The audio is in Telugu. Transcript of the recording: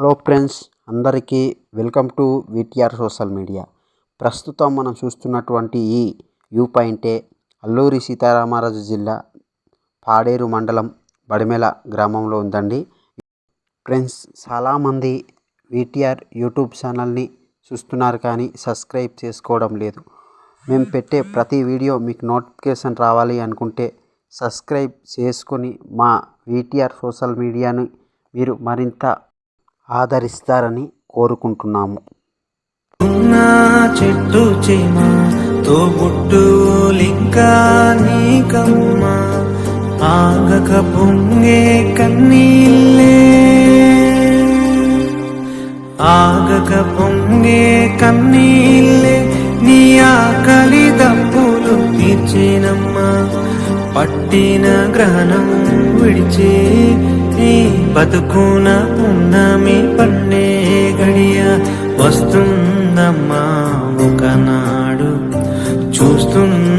హలో ఫ్రెండ్స్ అందరికీ welcome to V T R social media. ప్రస్తుతం మనం చూస్తున్నటువంటి ఈ వ్యూ పాయింటే అల్లూరి సీతారామరాజు జిల్లా పాడేరు మండలం బడిమెల గ్రామంలో ఉందండి. ఫ్రెండ్స్ చాలామంది విటిఆర్ యూట్యూబ్ ఛానల్ని చూస్తున్నారు కానీ సబ్స్క్రైబ్ చేసుకోవడం లేదు. మేము పెట్టే ప్రతి వీడియో మీకు నోటిఫికేషన్ రావాలి అనుకుంటే సబ్స్క్రైబ్ చేసుకొని మా విటిఆర్ సోషల్ మీడియాని మీరు మరింత ఆదరిస్తారని కోరుకుంటున్నాము. నా చెట్టు చేమ తోబుట్టు లింకా నీకమ్మ ఆగక పొంగే కన్నీళ్ళే. ఆగక పొంగే కన్నీళ్ళే నీ ఆకలి దప్పులు తీర్చేనమ్మా. పట్టిన గ్రహణం విడిచే బతుకున పున్నమి పండే గడియ వస్తుందమ్మా ఒకనాడు. చూస్తున్న